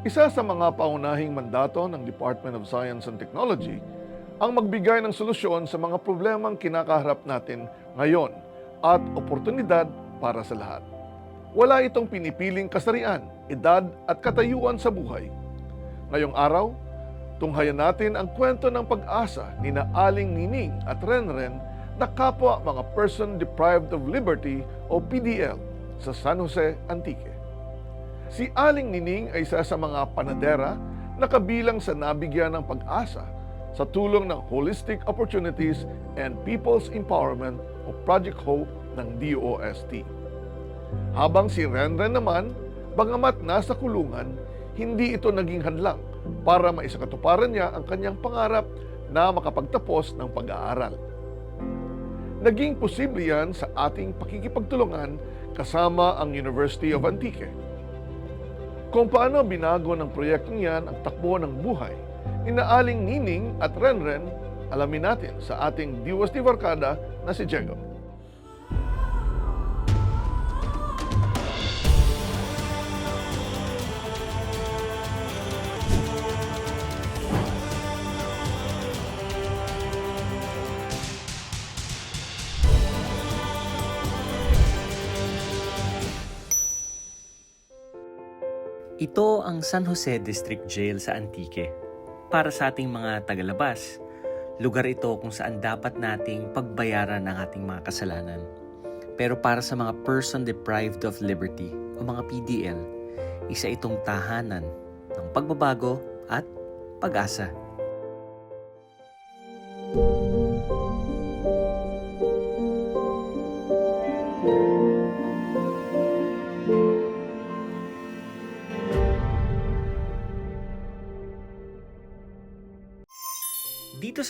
Isa sa mga paunahing mandato ng Department of Science and Technology ang magbigay ng solusyon sa mga problemang kinakaharap natin ngayon at oportunidad para sa lahat. Wala itong pinipiling kasarian, edad at katayuan sa buhay. Ngayong araw, tunghayan natin ang kwento ng pag-asa ni na Aling Nining at Renren na kapwa mga person deprived of liberty o PDL sa San Jose, Antique. Si Aling Nining ay isa sa mga panadera na kabilang sa nabigyan ng pag-asa sa tulong ng Holistic Opportunities and People's Empowerment o Project Hope ng DOST. Habang si Renren naman, bangamat nasa kulungan, hindi ito naging hadlang para maisakatuparan niya ang kanyang pangarap na makapagtapos ng pag-aaral. Naging posible yan sa ating pakikipagtulungan kasama ang University of Antique. Kung paano binago ng proyektong yan ang takbo ng buhay, inaaling Nining at Renren, alamin natin sa ating DOST Barkada na si Diego. Ito ang San Jose District Jail sa Antique. Para sa ating mga tagalabas, lugar ito kung saan dapat nating pagbayaran ang ating mga kasalanan. Pero para sa mga person deprived of liberty o mga PDL, isa itong tahanan ng pagbabago at pag-asa.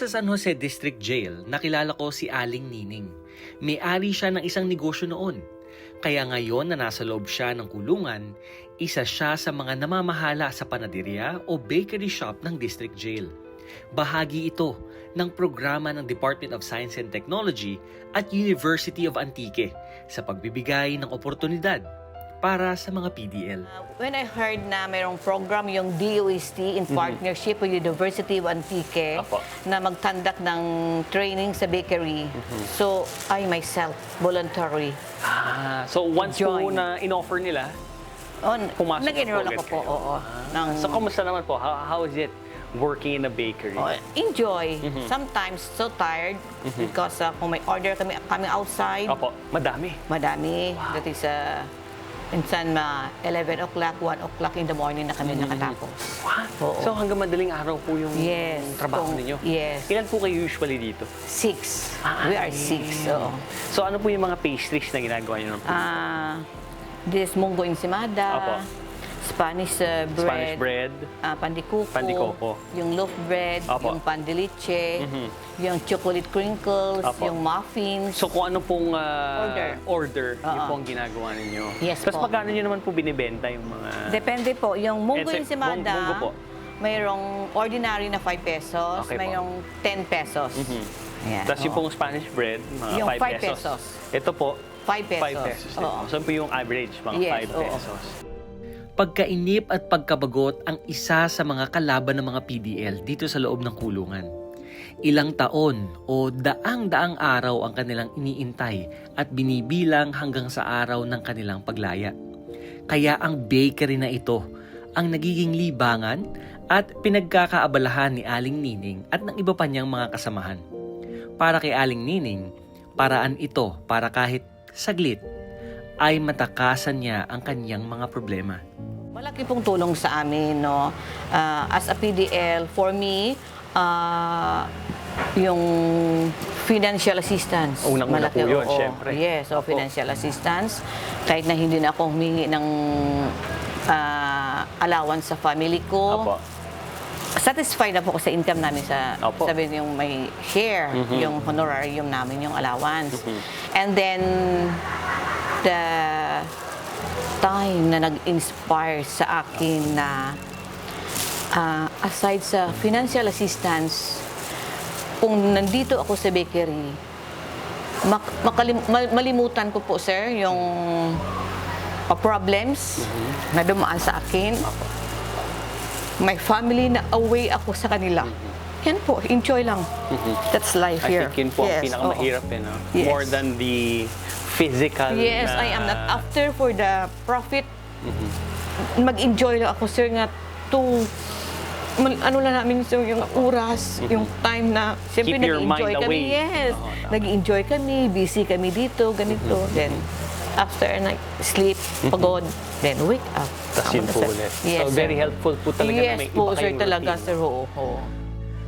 Sa San Jose District Jail, nakilala ko si Aling Nining. May-ari siya ng isang negosyo noon. Kaya ngayon na nasa loob siya ng kulungan, isa siya sa mga namamahala sa panaderia o bakery shop ng District Jail. Bahagi ito ng programa ng Department of Science and Technology at University of Antique sa pagbibigay ng oportunidad para sa mga PDL. Uh, When I heard na mayroong program yung DOST in partnership with University of Antique Apo. na magtandak ng training sa bakery. So, I myself, voluntary. Ah, so once po Join. na in-offer nila, On, Pumasok nag-enroll na ako po po, agad kayo. oo. ng, so kamusta naman po? How, how is it working in a bakery? oh, enjoy. Sometimes so tired because uh, kung may order kami, kami outside, Opo, madami. madami. That is uh, minsan ma 11 o'clock, 1 o'clock in the morning na kami nakatapos. What? Oo. So hanggang madaling araw po yung Yes. trabaho Kung- ninyo? yes. Ilan po kayo usually dito? Six. Ah, We are six. Oo. So ano po yung mga pastries na ginagawa niyo? ng Ah, this munggo ensimada, Apo. Spanish uh, bread, Spanish bread? ah, pandikuko, Pandikuko. yung loaf bread, Apo. yung pandeliche, Mhm. yung chocolate crinkles, Apo. yung muffins. So kung ano pong ah, Order. order yun Oo. po ang ginagawa ninyo. Yes Tapos po. magkano nyo naman po binibenta yung mga... Depende po. Yung munggo ensimada, mung- munggo po. mayroong ordinary na 5 pesos, Okay po. mayroong 10 pesos. Mhm. Ayan, Tapos yung pong Spanish bread, mga Yung 5 five pesos. pesos. Ito po, 5 pesos. 5 pesos. Oo. Saan po yung average? Mga Yes, 5 oo. Pagkainip at pagkabagot ang isa sa mga kalaban ng mga PDL dito sa loob ng kulungan. Ilang taon o daang-daang araw ang kanilang iniintay at binibilang hanggang sa araw ng kanilang paglaya. Kaya ang bakery na ito ang nagiging libangan at pinagkakaabalahan ni Aling Nining at ng iba pa niyang mga kasamahan. Para kay Aling Nining, paraan ito para kahit saglit ay matakasan niya ang kanyang mga problema. Malaki pong tulong sa amin, no? Ah, as a PDL, for me, ah, yung financial assistance. Unang-una po yun, oo. syempre. Yes, so financial assistance. Kahit na hindi na ako humingi ng ah, allowance sa family ko. Opo. Satisfied na po ako sa income namin sa Opo. sabi yung may share, Mhm. yung honorarium namin, yung allowance. Mhm. And then the time na nag-inspire sa akin na ah, aside sa financial assistance, kung nandito ako sa bakery, mak- makalim- mal- malimutan ko po, sir, yung ah, problems na dumaan sa akin. my family na away ako sa kanila. Yan po, enjoy lang. That's life I here. think yun po ang Yes, pinakamahirap eh, no? Yes. More than the physical. Yes, na- I am not after for the profit. Mm-hmm. Mag-enjoy lang ako, sir, nga to ano lang namin sir, yung oras, yung time na siyempre Mm-hmm. Keep your nag-enjoy mind kami. away. Yes. Oo, tama. nag-enjoy kami, busy kami dito, ganito. Mm-hmm. Then after night, sleep, pagod, then wake up. Tapos yun po ulit. Yes, so, sir. very helpful po talaga yes, na may po, iba sir, talaga, routine. sir. Oo, oo.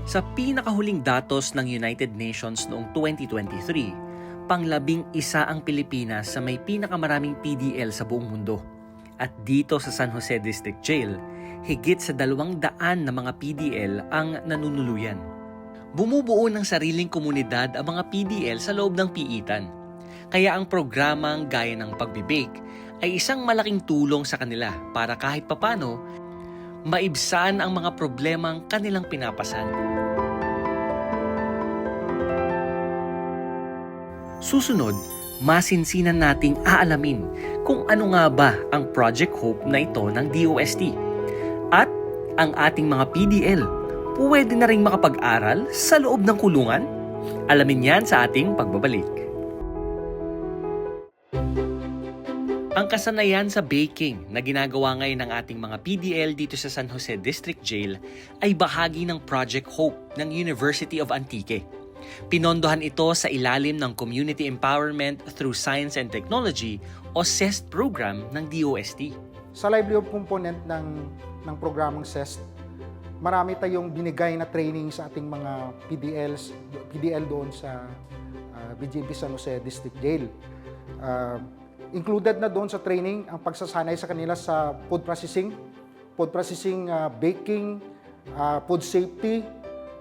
Sa pinakahuling datos ng United Nations noong 2023, panglabing isa ang Pilipinas sa may pinakamaraming PDL sa buong mundo. At dito sa San Jose District Jail, higit sa dalawang daan na mga PDL ang nanunuluyan. Bumubuo ng sariling komunidad ang mga PDL sa loob ng piitan. Kaya ang programang gaya ng pagbibake ay isang malaking tulong sa kanila para kahit papano maibsan ang mga problemang kanilang pinapasan. Susunod, masinsinan nating aalamin kung ano nga ba ang Project Hope na ito ng DOST. At ang ating mga PDL, pwede na rin makapag-aral sa loob ng kulungan? Alamin yan sa ating pagbabalik. Ang kasanayan sa baking na ginagawa ngayon ng ating mga PDL dito sa San Jose District Jail ay bahagi ng Project Hope ng University of Antique. Pinondohan ito sa ilalim ng Community Empowerment through Science and Technology o CEST program ng DOST. Sa livelihood component ng, ng programang CEST, marami tayong binigay na training sa ating mga PDLs, PDL doon sa uh, BJP San Jose District Jail. Uh, included na doon sa training ang pagsasanay sa kanila sa food processing, food processing, uh, baking, uh, food safety,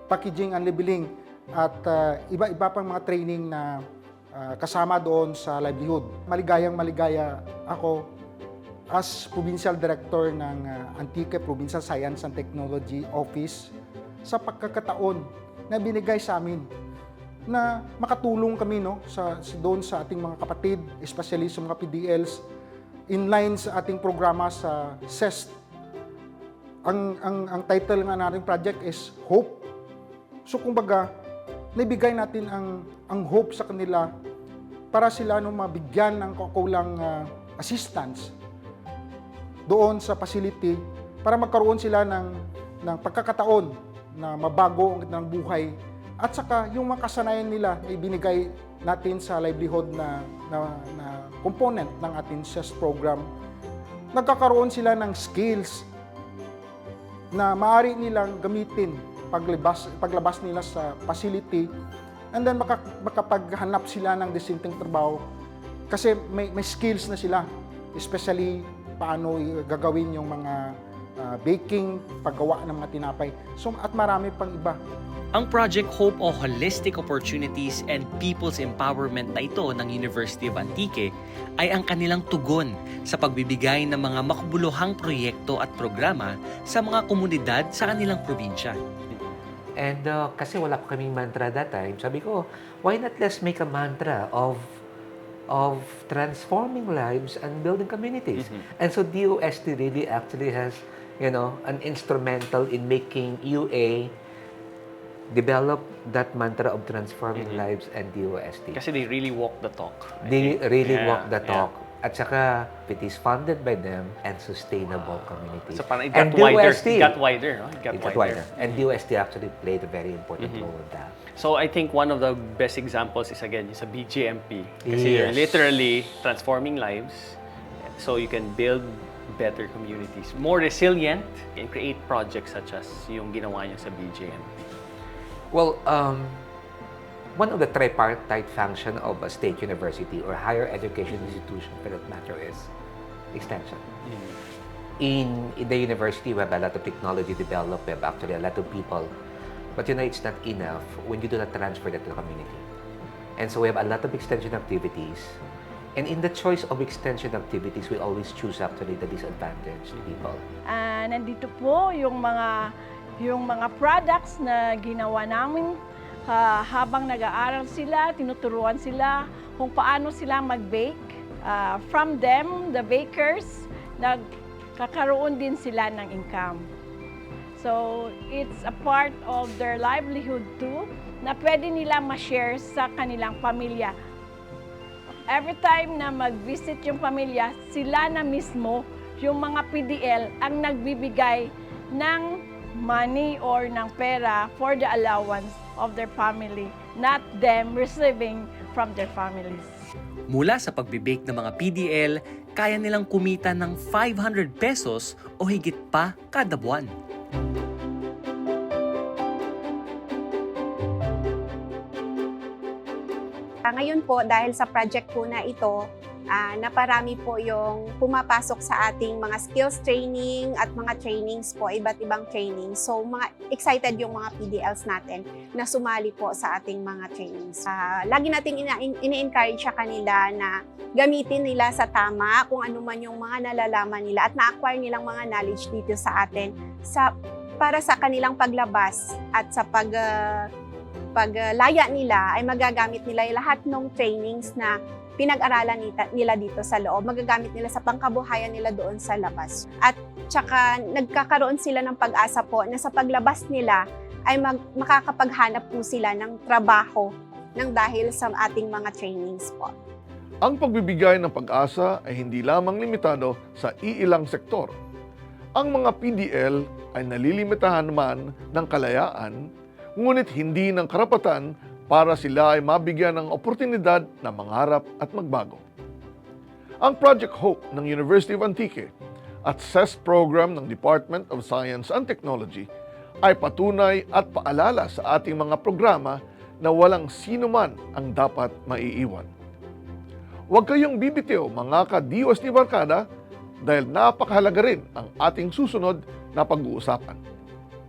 packaging and labeling, at uh, iba-iba pang mga training na uh, kasama doon sa livelihood. Maligayang maligaya ako as Provincial Director ng uh, Antique Provincial Science and Technology Office sa pagkakataon na binigay sa amin na makatulong kami no sa, sa doon sa ating mga kapatid, especially sa mga PDLs in line sa ating programa sa CEST. Ang ang ang title ng ating project is Hope. So kumbaga, naibigay natin ang ang hope sa kanila para sila no mabigyan ng kakulang uh, assistance doon sa facility para magkaroon sila ng, ng pagkakataon na mabago ang kanilang buhay. At saka yung mga kasanayan nila na ibinigay natin sa livelihood na, na, na component ng ating CES program, nagkakaroon sila ng skills na maaari nilang gamitin paglabas, paglabas nila sa facility and then maka, makapaghanap sila ng disenteng trabaho kasi may, may skills na sila especially paano gagawin yung mga ah, baking, paggawa ng mga tinapay. So, at marami pang iba. Ang Project Hope o Holistic Opportunities and People's Empowerment na ito ng University of Antique ay ang kanilang tugon sa pagbibigay ng mga makbuluhang proyekto at programa sa mga komunidad sa kanilang probinsya. And uh, kasi wala pa kaming mantra that time, sabi ko, why not let's make a mantra of of transforming lives and building communities. And so DOST really actually has, you know, an instrumental in making UA develop that mantra of transforming lives and DOST. Kasi they really walk the talk. I They think. really Yeah, walk the yeah. At saka, it is funded by them and sustainable communities. So parang it and got wider. DOST, It got wider, no? It got it got wider. wider. And DOST actually played a very important Mm-hmm. role in that. So I think one of the best examples is again sa BGMP. Kasi you're Yes. literally transforming lives so you can build better communities, more resilient, and create projects such as yung ginawa niyo sa BGMP. Well, um, one of the tripartite function of a state university or higher education institution for that matter is extension. In, in the university, we have a lot of technology developed, we have actually a lot of people. But you know, it's not enough when you do not transfer that to the community. And so we have a lot of extension activities. And in the choice of extension activities, we always choose actually the disadvantaged people. Ah, nandito po yung mga yung mga products na ginawa namin ah, habang nag-aaral sila, tinuturuan sila kung paano sila mag-bake. Ah, from them, the bakers, nagkakaroon din sila ng income. So, it's a part of their livelihood too na pwede nila ma-share sa kanilang pamilya. Every time na mag-visit yung pamilya, sila na mismo, yung mga PDL, ang nagbibigay ng money or ng pera for the allowance of their family, not them receiving from their families. Mula sa pagbibake ng mga PDL, kaya nilang kumita ng 500 pesos o higit pa kada buwan. Ah, ngayon po, dahil sa project po na ito, ah, naparami po yung pumapasok sa ating mga skills training at mga trainings po, iba't ibang training. So, mga excited yung mga PDLs natin na sumali po sa ating mga trainings. Ah, lagi nating ina- ini-encourage sa kanila na gamitin nila sa tama kung ano man yung mga nalalaman nila at na-acquire nilang mga knowledge dito sa atin sa para sa kanilang paglabas at sa pag ah, paglaya nila ay magagamit nila lahat ng trainings na pinag-aralan nila dito sa loob. Magagamit nila sa pangkabuhayan nila doon sa labas. At tsaka nagkakaroon sila ng pag-asa po na sa paglabas nila ay mag- makakapaghanap po sila ng trabaho ng dahil sa ating mga trainings po. Ang pagbibigay ng pag-asa ay hindi lamang limitado sa iilang sektor. Ang mga PDL ay nalilimitahan man ng kalayaan, ngunit hindi ng karapatan para sila ay mabigyan ng oportunidad na mangarap at magbago. Ang Project Hope ng University of Antique at CES program ng Department of Science and Technology ay patunay at paalala sa ating mga programa na walang sino man ang dapat maiiwan. Huwag kayong bibitiw mga ka-Dios ni Barkada dahil napakahalaga rin ang ating susunod na pag-uusapan.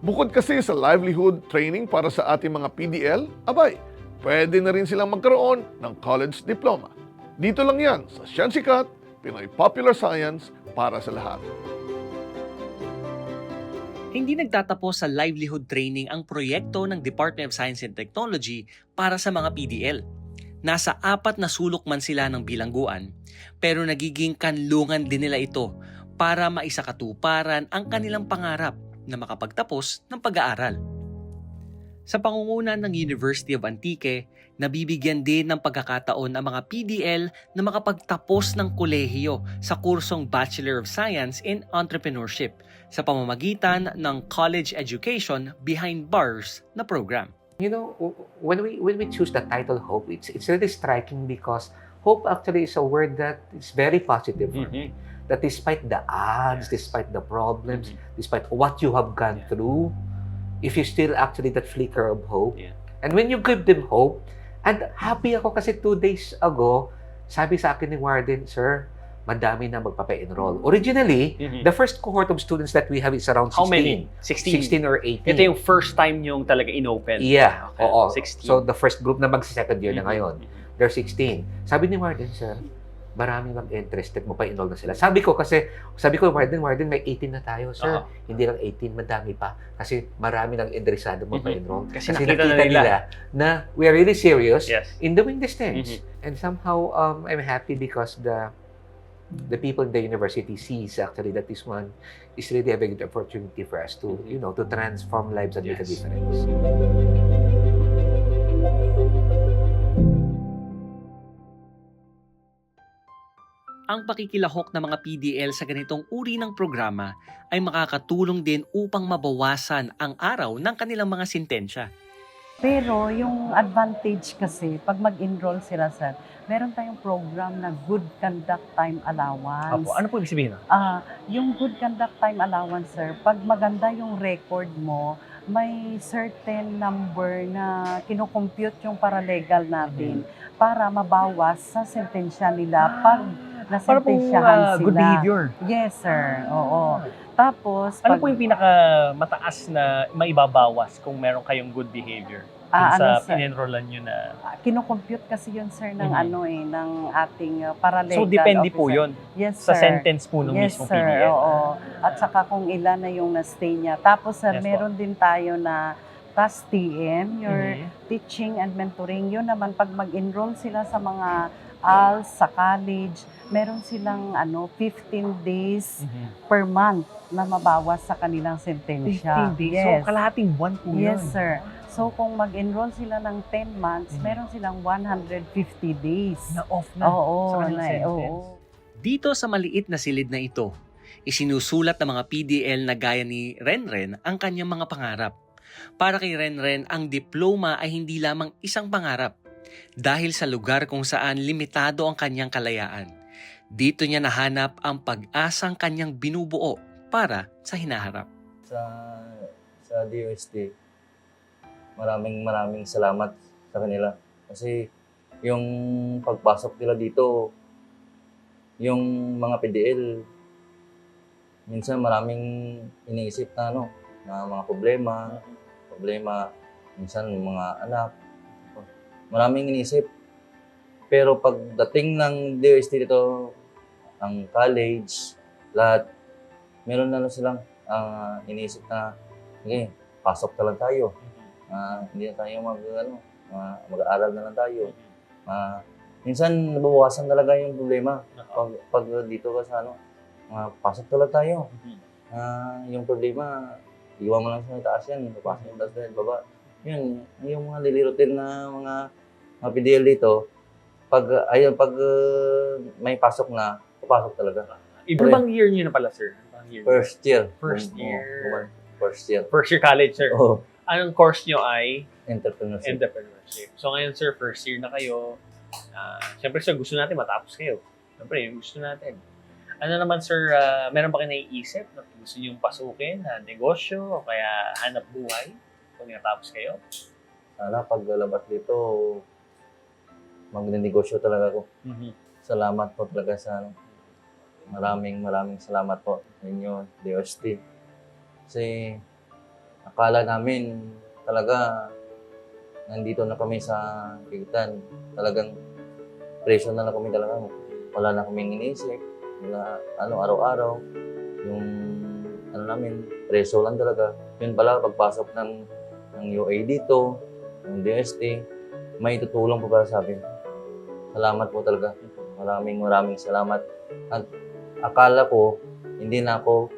Bukod kasi sa livelihood training para sa ating mga PDL, abay, pwede na rin silang magkaroon ng college diploma. Dito lang yan sa Sciensicat, Pinoy Popular Science para sa lahat. Hindi nagtatapos sa livelihood training ang proyekto ng Department of Science and Technology para sa mga PDL. Nasa apat na sulok man sila ng bilangguan, pero nagiging kanlungan din nila ito para maisakatuparan ang kanilang pangarap na makapagtapos ng pag-aaral. Sa pangunguna ng University of Antique, nabibigyan din ng pagkakataon ang mga PDL na makapagtapos ng kolehiyo sa kursong Bachelor of Science in Entrepreneurship sa pamamagitan ng College Education Behind Bars na program. You know, when we when we choose the title hope, it's it's really striking because hope actually is a word that is very positive. for me. That despite the odds, despite the problems, despite what you have gone through, if you still actually that flicker of hope, Yeah. and when you give them hope, and happy ako kasi two days ago, sabi sa akin ni Warden, Sir, madami na magpapa-enroll. Originally, Mhm. the first cohort of students that we have is around 16. How many? 16. 16 or 18. Ito yung first time yung talaga inopen. Yeah, Okay. oo. 16. So, the first group na magsi-second year na Mhm. ngayon, they're 16. Sabi ni Warden, sir, marami mag-interested mo pa enroll na sila. Sabi ko kasi, sabi ko, Warden, Warden, may 18 na tayo, sir. Oo. Hindi lang 18, madami pa. Kasi marami nang interesado mo pa Mhm. enroll. Kasi nakita na nila. na we are really serious Yes. in doing these things. Mhm. And somehow, um, I'm happy because the the people in the university sees actually that this one is really a good opportunity for us to, you know, to transform lives and make a Yes. difference. Ang pakikilahok ng mga PDL sa ganitong uri ng programa ay makakatulong din upang mabawasan ang araw ng kanilang mga sintensya. Pero yung advantage kasi, pag mag-enroll sila, sir, meron tayong program na Good Conduct Time Allowance. Apo, ano po ibig sabihin? Ah, yung Good Conduct Time Allowance, sir, pag maganda yung record mo, may certain number na kinukompute yung paralegal natin para mabawas sa sentensya nila pag Para pong nasentensyahan sila. good behavior. Yes, sir. Oo. Tapos, Ano pag- po yung pinaka mataas na maibabawas kung meron kayong good behavior dun Ah, sa ano, sir? pinenrollan nyo na... Ah, kinocompute kasi yun, sir, ng Mhm. ano eh, ng ating uh, paralegal So, depende po officer. yun Yes, sa sir. sentence po ng yes, mismong sir. PDL. Oo. At saka kung ilan na yung na-stay niya. Tapos, sir, Yes, po. meron din tayo na TAS TM, your Mhm. teaching and mentoring. Yun naman, pag mag-enroll sila sa mga ALS, sa college, meron silang ano 15 days per month na mabawas sa kanilang sentensya. 15 days. Yes. So, kalahating buwan po Yes, yun. sir. So, kung mag-enroll sila ng 10 months, Mhm. meron silang 150 days. Na off na Oo, sa kanilang na, sentence. oo. Dito sa maliit na silid na ito, isinusulat ng mga PDL na gaya ni Renren ang kanyang mga pangarap. Para kay Renren, ang diploma ay hindi lamang isang pangarap dahil sa lugar kung saan limitado ang kanyang kalayaan. Dito niya nahanap ang pag-asang kanyang binubuo para sa hinaharap. sa sa DOST. Maraming maraming salamat sa kanila kasi yung pagpasok nila dito yung mga PDL minsan maraming iniisip na ano na mga problema problema minsan mga anak maraming iniisip pero pagdating ng DOST dito ang college lahat meron na lang silang ah, iniisip na, okay, pasok na lang tayo. Ah, hindi na tayo mag, ano, ah, mag-aaral na lang tayo. Ah, minsan, nabawasan talaga yung problema. Pag, pag dito ka sa ano, ah, pasok na lang tayo. Ah, yung problema, iwan mo lang sa taas yan, papasok mo taas yan, baba. Yun, yung mga daily routine na mga, mga PDL dito, pag, ayun, pag ah, may pasok na, papasok talaga. Iba bang year niyo na pala, sir? Ibang year. First year. First Oo, year. first year. First year college, sir. Oh, Anong course niyo ay entrepreneurship. entrepreneurship. So ngayon, sir, first year na kayo. Ah, Siyempre, sir, gusto natin matapos kayo. Siyempre, yung gusto natin. Ano naman, sir, ah, meron ba kayo naiisip na gusto niyong pasukin na negosyo o kaya hanap buhay kung natapos kayo? Sana paglabas dito, magnenegosyo talaga ako. Salamat po talaga sa ano. Maraming maraming salamat po sa inyo, DOST. Kasi akala namin talaga nandito na kami sa Kigitan. Talagang presyo na lang kami talaga. Wala na kaming iniisip. Wala, ano, araw-araw. Yung, ano namin, presyo lang talaga. Yun pala, pagpasok ng, ng UA dito, ng DST, may tutulong po para sa amin. Salamat po talaga. Maraming maraming salamat. At akala ko, hindi na ako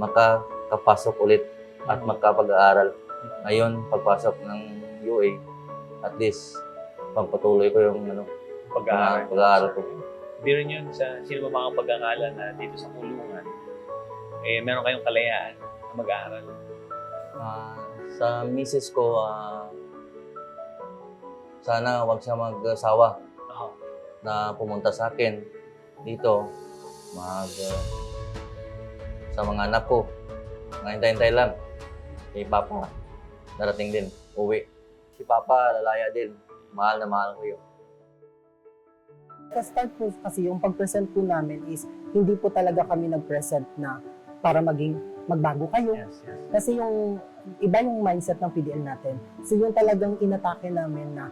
makakapasok ulit at magkapag-aaral. Ngayon, pagpasok ng UA, at least, pagpatuloy ko yung ano, Pag-aaral. pag-aaral ko. Biro niyo sa sino ba mga pag-aaralan na dito sa kulungan, eh, meron kayong kalayaan na mag-aaral. Ah, sa misis ko, ah, sana wag siya mag-asawa. Na pumunta sa akin dito mag ah, sa mga anak ko. Mga hintay-hintay lang. Kay Papa, darating din, uwi. Si Papa, lalaya din. Mahal na mahal ko yun. Sa-start po kasi yung pag-present po namin is hindi po talaga kami nag-present na para maging magbago kayo. Yes, yes. Kasi yung iba yung mindset ng PDL natin. So yung talagang inatake namin na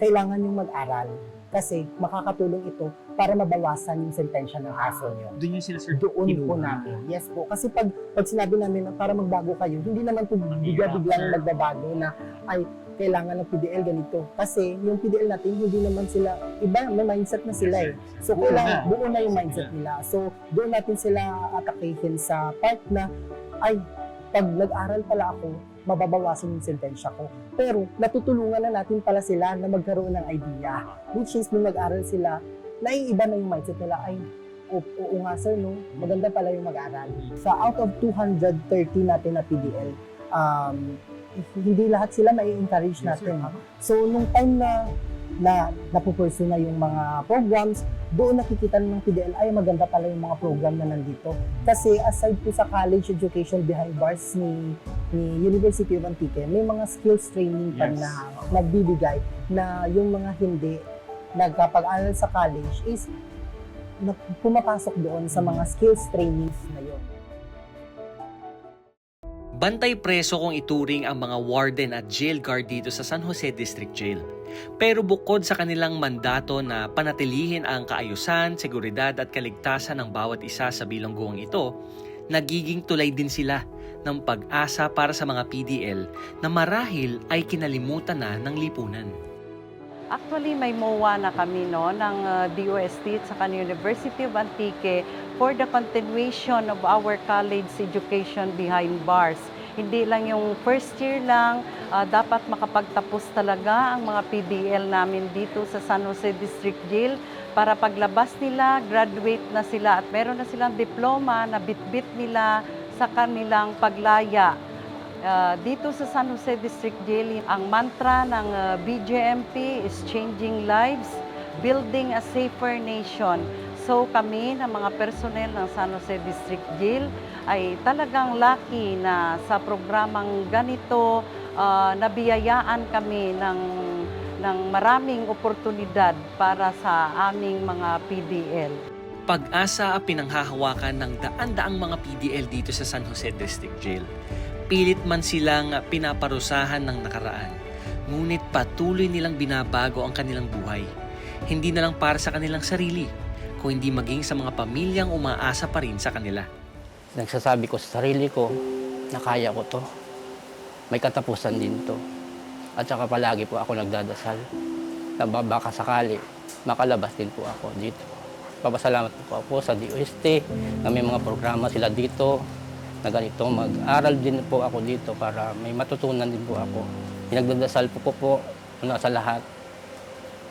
kailangan yung mag-aral. Kasi makakatulong ito para mabawasan yung sentensya ng aso nyo. Doon yung sila, sir, Doon po natin. Yes po. Kasi pag, pag sinabi namin na para magbago kayo, hindi naman po bigla-biglang magbabago na ay kailangan ng PDL ganito. Kasi yung PDL natin, hindi naman sila, iba, may mindset na sila eh. So, kailangan, buo na yung mindset nila. So, doon natin sila atakihin sa part na, ay, pag nag-aral pala ako, mababawasan yung sentensya ko. Pero, natutulungan na natin pala sila na magkaroon ng idea. Which is, nung nag-aral sila, naiiba na yung mindset nila, ay, oo, oo nga sir, no? Maganda pala yung mag-aral. Sa out of 230 natin na PDL, um, hindi lahat sila may encourage natin. So, nung time na na napupursue na yung mga programs, doon nakikita ng PDL, ay maganda pala yung mga program na nandito. Kasi aside po sa college education behind bars ni, ni University of Antique, may mga skills training pa Yes. na nagbibigay na yung mga hindi nagkapag-aral sa college is pumapasok doon sa mga skills trainings na yun. Bantay preso kung ituring ang mga warden at jail guard dito sa San Jose District Jail. Pero bukod sa kanilang mandato na panatilihin ang kaayusan, seguridad at kaligtasan ng bawat isa sa bilangguang ito, nagiging tulay din sila ng pag-asa para sa mga PDL na marahil ay kinalimutan na ng lipunan. Actually, may MOA na kami no, ng uh, DOST at saka University of Antique for the continuation of our college education behind bars. Hindi lang yung first year lang, ah, dapat makapagtapos talaga ang mga PDL namin dito sa San Jose District Jail para paglabas nila, graduate na sila at meron na silang diploma na bitbit nila sa kanilang paglaya Uh, dito sa San Jose District Jail, ang mantra ng uh, BJMP is changing lives, building a safer nation. So kami ng mga personnel ng San Jose District Jail ay talagang lucky na sa programang ganito uh, nabiyayaan kami ng ng maraming oportunidad para sa aming mga PDL. Pag-asa ang pinanghahawakan ng daan-daang mga PDL dito sa San Jose District Jail. Pilit man silang pinaparusahan ng nakaraan, ngunit patuloy nilang binabago ang kanilang buhay. Hindi na lang para sa kanilang sarili, kung hindi maging sa mga pamilyang umaasa pa rin sa kanila. Nagsasabi ko sa sarili ko na kaya ko to. May katapusan din to. At saka palagi po ako nagdadasal na ba- baka sakali makalabas din po ako dito. Papasalamat po ako sa DOST na may mga programa sila dito na ganito. Mag-aral din po ako dito para may matutunan din po ako. Pinagdadasal po ko po una sa lahat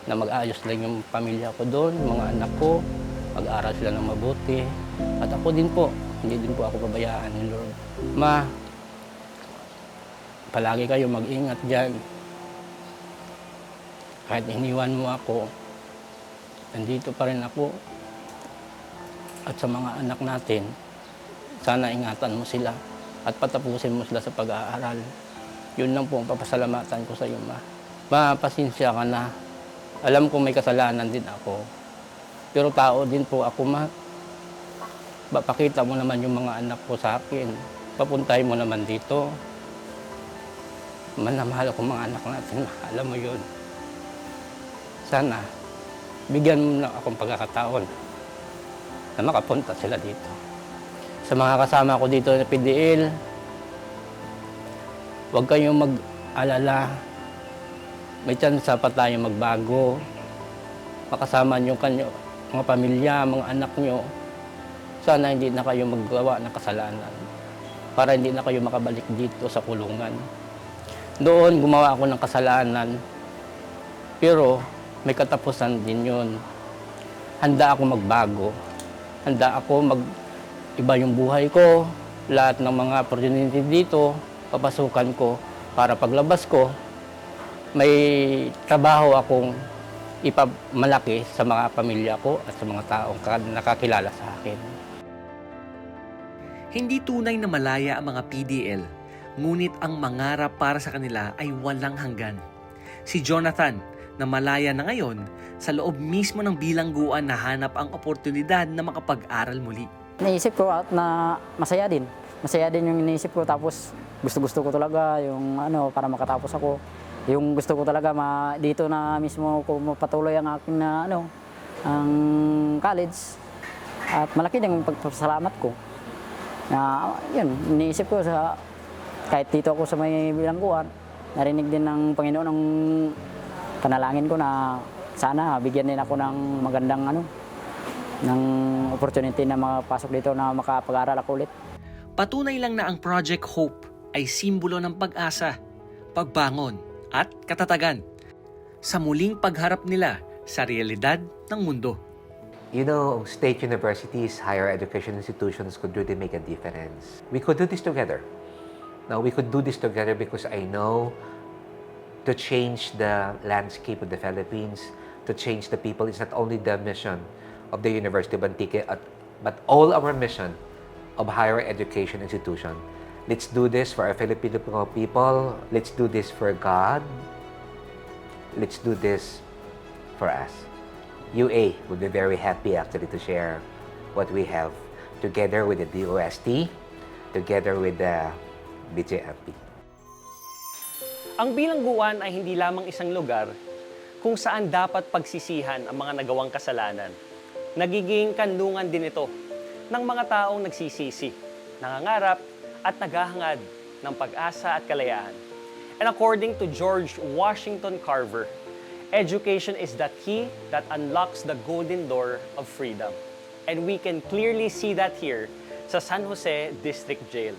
na mag-ayos lang yung pamilya ko doon, mga anak ko, mag-aral sila ng mabuti. At ako din po, hindi din po ako pabayaan ni Lord. Ma, palagi kayo mag-ingat dyan. Kahit iniwan mo ako, nandito pa rin ako. At sa mga anak natin, sana ingatan mo sila at patapusin mo sila sa pag-aaral. Yun lang po ang papasalamatan ko sa iyo, ma. Ma, pasensya ka na. Alam ko may kasalanan din ako. Pero tao din po ako, ma. Papakita mo naman yung mga anak ko sa akin. Papuntay mo naman dito. Manamahal ko mga anak natin, ma. Alam mo yun. Sana, bigyan mo na akong pagkakataon na makapunta sila dito. Sa mga kasama ko dito na PDL, huwag kayong mag-alala. May tsansa pa tayo magbago. Makasama niyo kanyo, mga pamilya, mga anak niyo. Sana hindi na kayo maggawa ng kasalanan para hindi na kayo makabalik dito sa kulungan. Doon gumawa ako ng kasalanan, pero may katapusan din yun. Handa ako magbago. Handa ako mag iba yung buhay ko, lahat ng mga opportunity dito, papasukan ko para paglabas ko, may trabaho akong ipamalaki sa mga pamilya ko at sa mga taong ka- nakakilala sa akin. Hindi tunay na malaya ang mga PDL, ngunit ang mangarap para sa kanila ay walang hanggan. Si Jonathan, na malaya na ngayon, sa loob mismo ng bilangguan na hanap ang oportunidad na makapag-aral muli. Naisip ko at na masaya din. Masaya din yung iniisip ko tapos gusto-gusto ko talaga yung ano para makatapos ako. Yung gusto ko talaga ma, dito na mismo ko mapatuloy ang aking na ano ang college. At malaki din yung pagpasalamat ko. Na yun, iniisip ko sa kahit dito ako sa may bilangguan, narinig din ng Panginoon ang panalangin ko na sana bigyan din ako ng magandang ano ng opportunity na makapasok dito na makapag-aral ako ulit. Patunay lang na ang Project Hope ay simbolo ng pag-asa, pagbangon at katatagan sa muling pagharap nila sa realidad ng mundo. You know, state universities, higher education institutions could really make a difference. We could do this together. Now, we could do this together because I know to change the landscape of the Philippines, to change the people, is not only the mission of the University of Antique, at- but all our mission of higher education institution. Let's do this for our Filipino people. Let's do this for God. Let's do this for us. UA would be very happy actually to share what we have together with the DOST, together with the BJMP. Ang bilangguan ay hindi lamang isang lugar kung saan dapat pagsisihan ang mga nagawang kasalanan. Nagiging kanlungan din ito ng mga taong nagsisisi, nangangarap at naghahangad ng pag-asa at kalayaan. And according to George Washington Carver, Education is that key that unlocks the golden door of freedom. And we can clearly see that here sa San Jose District Jail.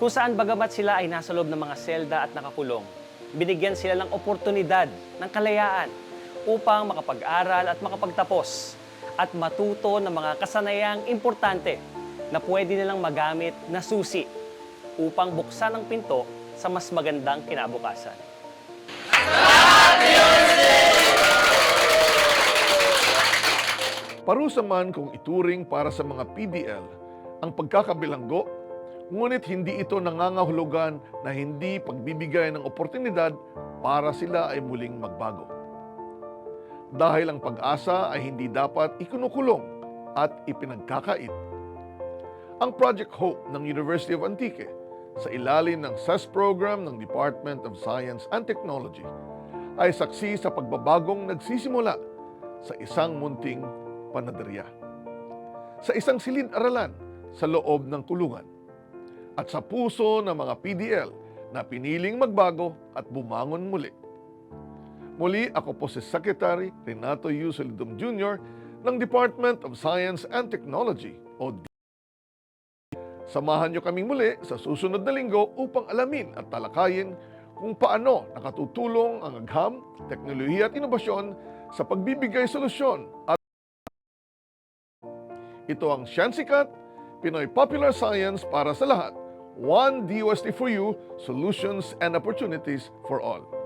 Kung saan bagamat sila ay nasa loob ng mga selda at nakakulong, binigyan sila ng oportunidad ng kalayaan upang makapag-aral at makapagtapos at matuto ng mga kasanayang importante na pwede nilang magamit na susi upang buksan ang pinto sa mas magandang kinabukasan. Parusa man kung ituring para sa mga PDL ang pagkakabilanggo, ngunit hindi ito nangangahulugan na hindi pagbibigay ng oportunidad para sila ay muling magbago. Dahil ang pag-asa ay hindi dapat ikunukulong at ipinagkakait. Ang Project Hope ng University of Antique sa ilalim ng SES program ng Department of Science and Technology ay saksi sa pagbabagong nagsisimula sa isang munting panaderya. Sa isang silid-aralan sa loob ng kulungan. At sa puso ng mga PDL na piniling magbago at bumangon muli. Muli ako po si Secretary Renato U. Jr. ng Department of Science and Technology o D- Samahan niyo kaming muli sa susunod na linggo upang alamin at talakayin kung paano nakatutulong ang agham, teknolohiya at inobasyon sa pagbibigay solusyon at ito ang Sciensicat, Pinoy Popular Science para sa lahat. One DOST for you, solutions and opportunities for all.